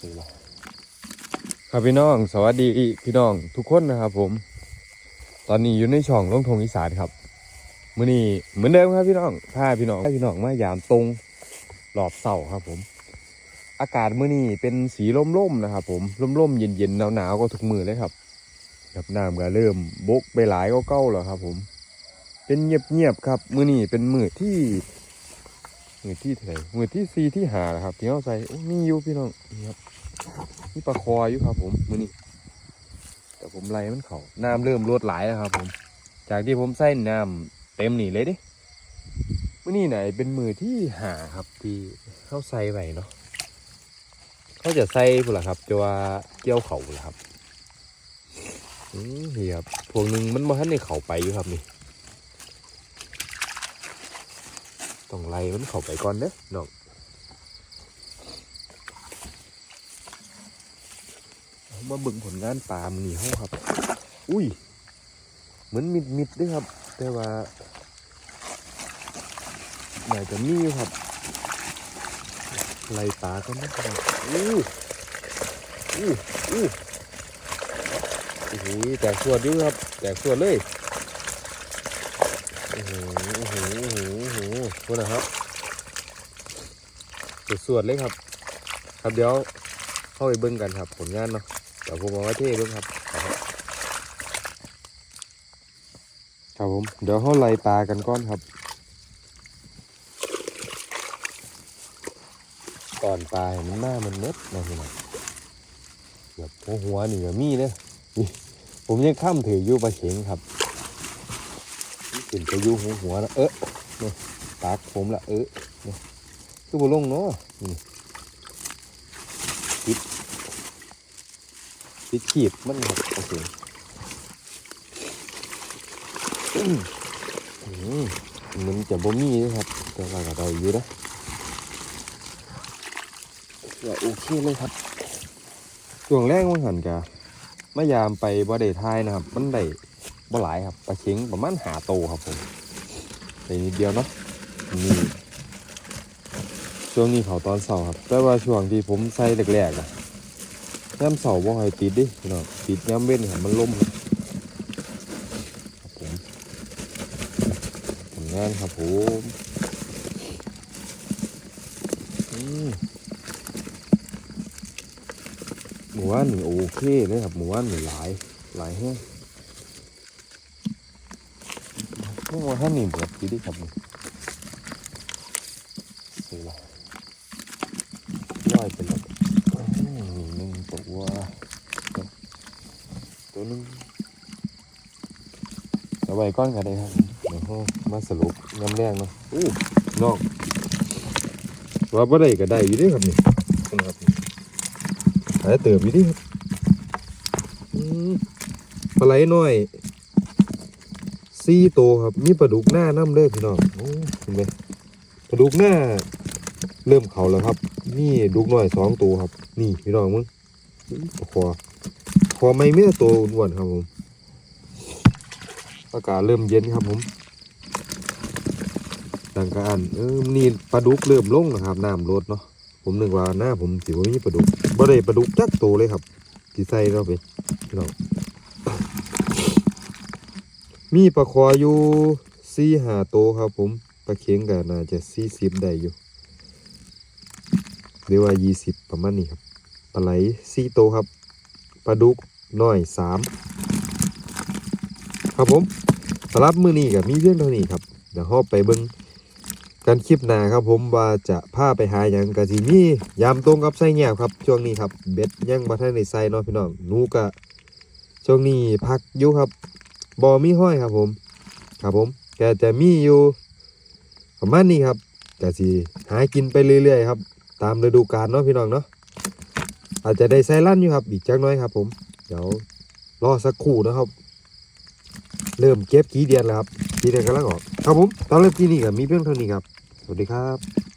สิล่ะครับพี่น้อง สวัสดีพี่น้องทุกคนนะครับผม ตอนนี้อยู่ในช่องลงทงอีสานครับมื้อนี้เหมือนเดิมครับพี่น้องพาพี่น้องพาพี่น้องมายามตรงหลอบเสาครับผม อากาศมื้อนี้เป็นสีร่มๆนะครับ ผมร่มๆเย็นๆหนาวๆก็ทุกมือเลยครับครับน้ำก็เริ่มบกไปหลายก็เก้าแล้วครับ ผม เป็นเงียบๆครับ มื้อนี้เป็นมือที่ มือที่เท่าไหร่มือที่สี่ที่หาล้วครับที่เขาใส่โอ้มีอยู่พี่น้องนี่ครับนี่ปลาคออยู่ครับ ผมมือนี้แต่ผมไล่มันเขาน้ำเริ่มลดหลายแล้วครับ ผม จากที่ผมใส่น้ำเต็มนี่เลยดิมือนี้ไหนเป็นมือที่หาครับที่เขาใส่ไว้เนาะเขาจะใส่พุ่นละครับจะว่าเกี่ยวเขาพุ่นละครับอืมนี่ครับพวกหนึงมันมาทันในเขาไปอยู่ครับนี่ ต้องไล่มันเข้าไปก่อนเด้อน้องมาบิ่งผลงานปลามันนี่เฮาครับ อุ้ย เหมือนมิดมิดด้วยครับ แต่ว่าน่าจะมีครับไล่ปลากันนะครับอู้อู้อู้โอ้โหแตกส่วดอยู่ครับ แตกส่วดเลยโอ้โหโอ้โห โอ้โหโอ้โหพูดนะครับสวดๆเลยครับ ครับเดี๋ยวเข้าไปเบิ้งกันครับผลงานเนาะเดี๋ยวผมเอาไว้เท่เบิ้งครับ ครับครับผม เดี๋ยวเข้าไล่ปลากันก้อนครับ ก่อนปลาให้มันหน้ามันเม็ดนะพี่น้องแบบหัวหัวนี่ก็มีเลยนี่ผมยังข้ามถืออยู่ปลาเข็งครับขึ้นไปอยู่หัวหัวแล้วเออนี่ ปากผมละเออคือบ่ลงเนาะนี่ติดติดขีบมันครับโอเคอืมมันจะบ่มีเลยครับ แต่ว่าก็ได้อยู่นะก็โอเคเลยครับช่วงแรกมันหันกะมายามไปบ่ได้ทายนะครับ มันได้บ่หลายครับปลาเข็งประมาณหาโตครับผมแต่นิดเดียวเนาะ นี่ช่วงนี้เขาตอนเสาร์ครับ แต่ว่าช่วงที่ผมใส่แรกๆอะย่ำเสาบ่ให้ติดดิพี่น้องติดย่ำเว้นครับมันล่มครับผมผลงานครับผมหมู่บ้านนี่โอเคเลยครับหมู่บ้านนี่หลายหลายแห้งพวกท่านนี่เบิดอยู่ดีครับนี่ สิละร้อยไปแล้วอื้อหือหนึ่งตัวตัวนึงเอาไว้ก้อนกันได้ครับเดี๋ยวมาสรุปน้ำแดงเนาะอู้นอกว่าบ่ได้ก็ได้อยู่เดีครับนี่นะครับหายเติบอยู่เดีครับอืมปลาไหลน้อยสี่ตัวครับ มีปลาดุกหน้าน้ำเลยพี่น้องโอ้เห็นไหมปลาดุกหน้า เริ่มเขาแล้วครับ นี่ดุกน้อยสองตัวครับ นี่พี่น้องมึงอื้อปลาคอคอไม่เมื่อตัวอ้วนครับผม อากาศเริ่มเย็นครับผมดังกะอันเออนี่ปลาดุกเริ่มลงนะครับน้ำลดเนาะผมนึกว่าหน้าผมสิว่ามีปลาดุกบ่ได้ปลาดุกจักตัวเลยครับที่ใส่เข้าไปพี่น้องมีปลาคออยู่สี่หาโตวครับผมปลาเข็งก็น่าจะสี่สิบได้อยู่ หรือว่ายี่สิบประมาณนี้ครับปลาไหลสี่โตครับปลาดุกน้อยสามครับผมสำหรับมือนี้กับมีเพียงเท่านี้ครับเดี๋ยวเราไปเบิ้งกันคลิปหน้าครับผมว่าจะพาไปหาอย่างกะทีมียามตรงกับไส้แง่ครับ ช่วงนี้ครับเบ็ดยังมาท่านในไส้เนาะพี่น้องนูกะช่วงนี้พักอยู่ครับบอมีห้อยครับผม ครับผมแกจะมีอยู่ประมาณนี้ครับก็สิหากินไปเรื่อยๆครับ ตามฤดูกาลเนาะพี่น้องเนาะอาจจะได้ไซรั่นอยู่ครับ อีกจักน้อยครับ ผม เดี๋ยวรอสักครู่นะครับ เริ่มเก็บกี่เดียนแล้วครับกี่เดียนกันแล้วก็ครับผมตอนเริ่มที่นี่ก็มีเพียงเท่านี้ครับ สวัสดีครับ